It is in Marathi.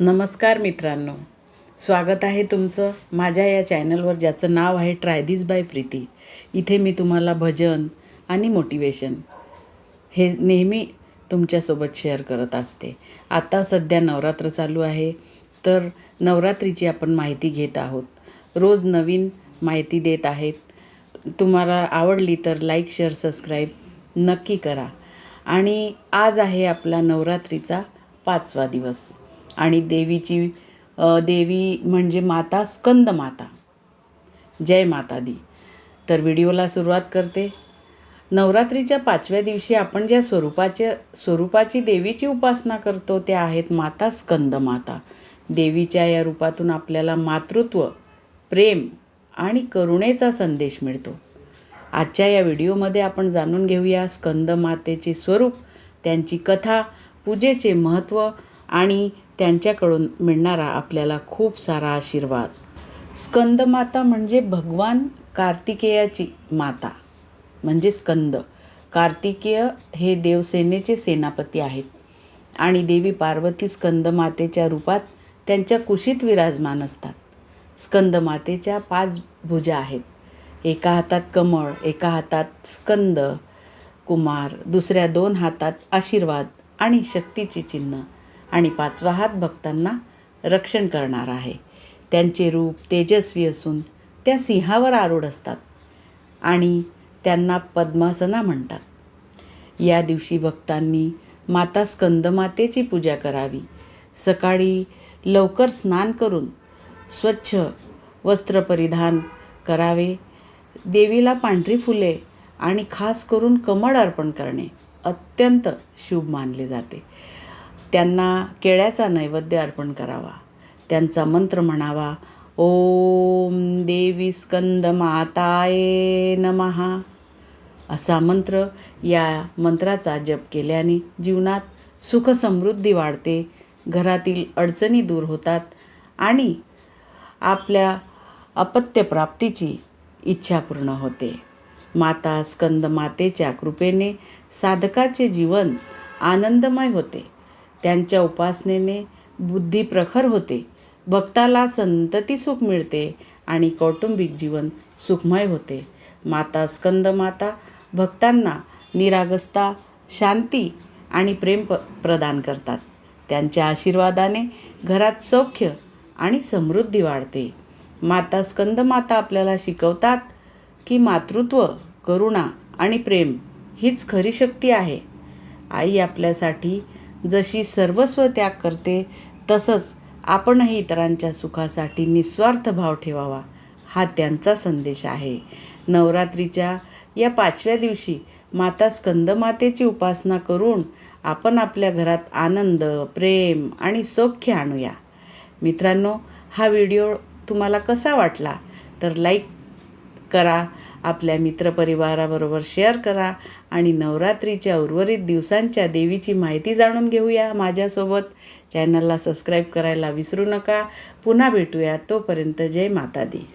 नमस्कार मित्रांनो. स्वागत आहे तुमचं माझ्या या चॅनलवर ज्याचं नाव आहे ट्राय दिस बाय प्रीती इथे मी तुम्हाला भजन आणि मोटिवेशन हे नेहमी तुमच्यासोबत शेअर करत असते. आता सध्या नवरात्र चालू आहे. तर नवरात्रीची आपण माहिती घेत आहोत. रोज नवीन माहिती देत आहेत. तुम्हाला आवडली तर लाईक शेअर सबस्क्राईब नक्की करा. आणि आज आहे आपला नवरात्रीचा पाचवा दिवस. आणि देवीची देवी म्हणजे माता स्कंद माता. जय माता दी तर व्हिडिओला सुरुवात करते. नवरात्रीच्या पाचव्या दिवशी आपण ज्या स्वरूपाच्या स्वरूपाची देवीची उपासना करतो त्या आहेत माता स्कंद माता. देवीच्या या रूपातून आपल्याला मातृत्व प्रेम आणि करुणेचा संदेश मिळतो. आजच्या या व्हिडिओमध्ये आपण जाणून घेऊया स्कंद मातेचे स्वरूप त्यांची कथा पूजेचे महत्त्व आणि त्यांच्याकडून मिळणारा आपल्याला खूप सारा आशीर्वाद. स्कंदमाता म्हणजे भगवान कार्तिकेयाची माता म्हणजे स्कंद. कार्तिकेय हे देवसेनेचे सेनापती आहेत आणि देवी पार्वती स्कंदमातेच्या रूपात त्यांच्या कुशीत विराजमान असतात. स्कंदमातेच्या पाच भुजा आहेत. एका हातात कमळ एका हातात स्कंद कुमार दुसऱ्या दोन हातात आशीर्वाद आणि शक्तीची चिन्ह. आणि पाचवा हात भक्तांना रक्षण करणार आहे. त्यांचे रूप तेजस्वी असून त्या सिंहावर आरूढ असतात आणि त्यांना पद्मासना म्हणतात. या दिवशी भक्तांनी माता स्कंदमातेची पूजा करावी. सकाळी लवकर स्नान करून स्वच्छ वस्त्र परिधान करावे. देवीला पांढरी फुले आणि खास करून कमळ अर्पण करणे अत्यंत शुभ मानले जाते. त्यांना केळ्याचा नैवेद्य अर्पण करावा. त्यांचा मंत्र म्हणावा ओम देवी स्कंद माताये नमहा असा मंत्र या मंत्राचा जप केल्याने जीवनात सुख समृद्धी वाढते घरातील अडचणी दूर होतात आणि आपल्या अपत्यप्राप्तीची इच्छा पूर्ण होते. माता स्कंद मातेच्या कृपेने साधकाचे जीवन आनंदमय होते. त्यांच्या उपासनेने बुद्धी प्रखर होते. भक्ताला संतती सुख मिळते आणि कौटुंबिक जीवन सुखमय होते. माता स्कंद माता भक्तांना निरागसता शांती आणि प्रेम प प्रदान करतात. त्यांच्या आशीर्वादाने घरात सौख्य आणि समृद्धी वाढते. माता स्कंद माता आपल्याला शिकवतात की मातृत्व करुणा आणि प्रेम हीच खरी शक्ती आहे. आई आपल्यासाठी जशी सर्वस्व त्याग करते तसंच आपणही इतरांच्या सुखासाठी निस्वार्थ भाव ठेवावा हा त्यांचा संदेश आहे. नवरात्रीच्या या पाचव्या दिवशी माता स्कंदमातेची उपासना करून आपण आपल्या घरात आनंद प्रेम आणि सौख्य आणूया. मित्रांनो हा व्हिडिओ तुम्हाला कसा वाटला? तर लाईक करा आपल्या मित्रपरिवाराबरोबर शेअर करा आणि नवरात्रीच्या उर्वरित दिवसांच्या देवीची माहिती जाणून घेऊया माझ्यासोबत. चॅनलला सबस्क्राईब करायला विसरू नका. पुन्हा भेटूया. तोपर्यंत जय माता दी